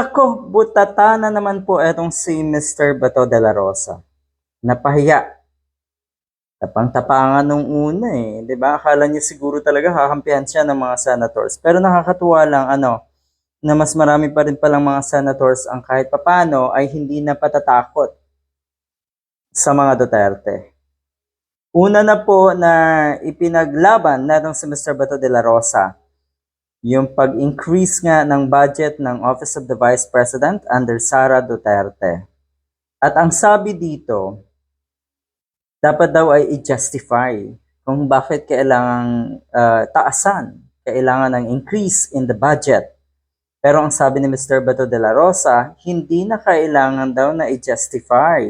Ako, butata na naman po etong si Mr. Bato de la Rosa. Napahiya. Tapang-tapangan nung una eh. ba Akala niya siguro talaga hahampihan siya ng mga senators. Pero nakakatuwa lang, ano, na mas marami pa rin palang mga senators ang kahit papano ay hindi na patatakot sa mga Duterte. Una na po na ipinaglaban natong si Mr. Bato de la Rosa yung pag-increase nga ng budget ng Office of the Vice President under Sara Duterte. At ang sabi dito, dapat daw ay i-justify kung bakit kailangang ah, taasan, kailangan ng increase in the budget. Pero ang sabi ni Mr. Bato de la Rosa, hindi na kailangan daw na i-justify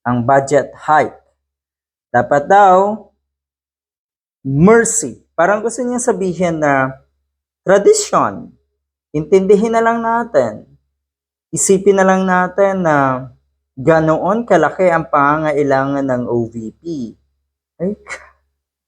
ang budget hike. Dapat daw, mercy. Parang gusto niya sabihin na tradition. Intindihin na lang natin. Isipin na lang natin na ganoon kalaki ang pangangailangan ng OVP. Ay,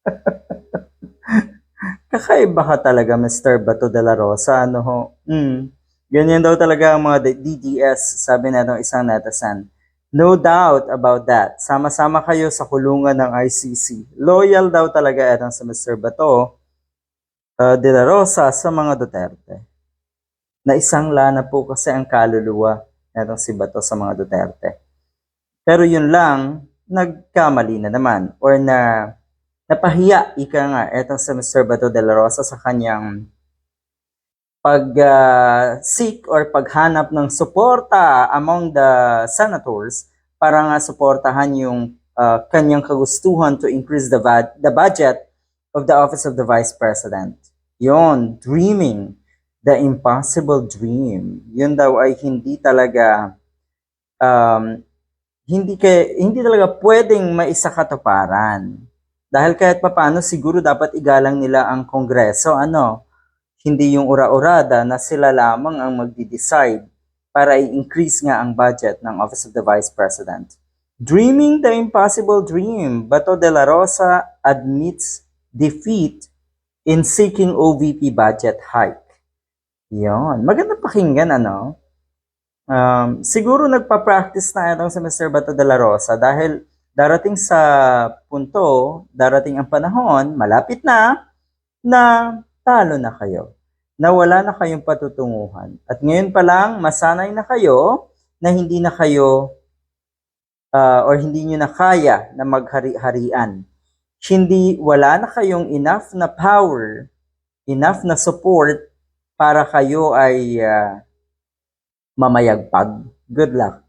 kakaiba ka talaga, Mr. Bato de la Rosa. Ano ho? Mm. Ganyan daw talaga ang mga DDS, sabi na ng isang netizen. No doubt about that. Sama-sama kayo sa kulungan ng ICC. Loyal daw talaga etong sa Mr. Bato uh, de la Rosa sa mga Duterte. Na isang lana po kasi ang kaluluwa etong si Bato sa mga Duterte. Pero yun lang, nagkamali na naman or na napahiya ika nga etong si Mr. Bato de la Rosa sa kanyang pag-seek or paghanap ng suporta among the senators para nga suportahan yung uh, kanyang kagustuhan to increase the, the budget of the Office of the Vice President. Yon, dreaming, the impossible dream. Yun daw ay hindi talaga um, hindi kay hindi talaga pwedeng maisakatuparan. Dahil kahit papano siguro dapat igalang nila ang kongreso, ano, hindi yung ura-urada na sila lamang ang magdi-decide para i-increase nga ang budget ng Office of the Vice President. Dreaming the impossible dream, Bato de la Rosa admits defeat in seeking OVP budget hike. Yon, magandang pakinggan ano. Um, siguro nagpa-practice na itong si Mr. Bato de la Rosa dahil darating sa punto, darating ang panahon, malapit na, na talo na kayo. Na wala na kayong patutunguhan. At ngayon pa lang, masanay na kayo na hindi na kayo uh, or hindi nyo na kaya na maghari-harian. Hindi, wala na kayong enough na power, enough na support para kayo ay uh, mamayagpag. Good luck.